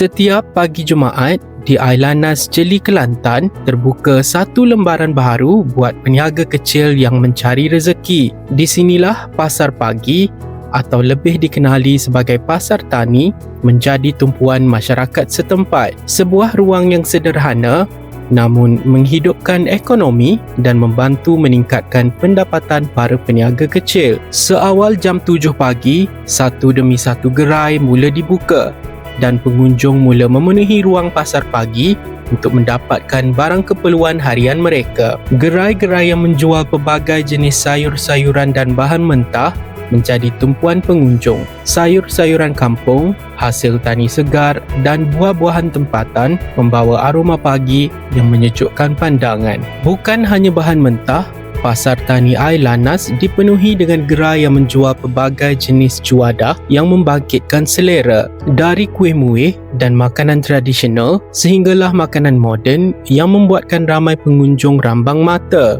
Setiap pagi Jumaat di Ailanas Jeli Kelantan terbuka satu lembaran baharu buat peniaga kecil yang mencari rezeki. Di sinilah pasar pagi atau lebih dikenali sebagai pasar tani menjadi tumpuan masyarakat setempat. Sebuah ruang yang sederhana namun menghidupkan ekonomi dan membantu meningkatkan pendapatan para peniaga kecil. Seawal jam 7 pagi, satu demi satu gerai mula dibuka dan pengunjung mula memenuhi ruang pasar pagi untuk mendapatkan barang keperluan harian mereka. Gerai-gerai yang menjual pelbagai jenis sayur-sayuran dan bahan mentah menjadi tumpuan pengunjung. Sayur-sayuran kampung, hasil tani segar dan buah-buahan tempatan membawa aroma pagi yang menyejukkan pandangan. Bukan hanya bahan mentah, Pasar Tani Ailanas dipenuhi dengan gerai yang menjual pelbagai jenis juadah yang membangkitkan selera dari kuih muih dan makanan tradisional sehinggalah makanan moden yang membuatkan ramai pengunjung rambang mata.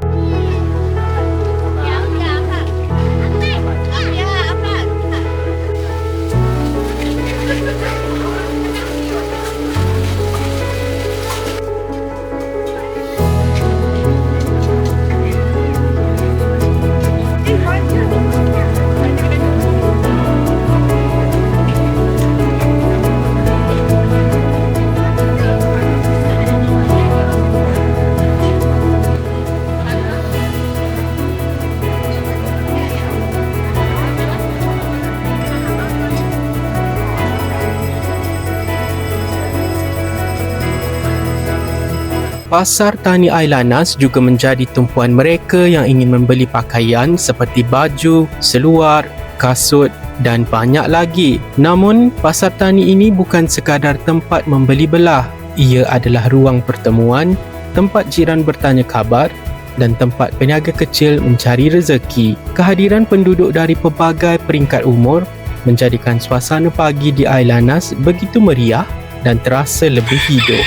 Pasar Tani Ailanas juga menjadi tumpuan mereka yang ingin membeli pakaian seperti baju, seluar, kasut dan banyak lagi. Namun, pasar tani ini bukan sekadar tempat membeli belah. Ia adalah ruang pertemuan, tempat jiran bertanya khabar dan tempat peniaga kecil mencari rezeki. Kehadiran penduduk dari pelbagai peringkat umur menjadikan suasana pagi di Ailanas begitu meriah dan terasa lebih hidup.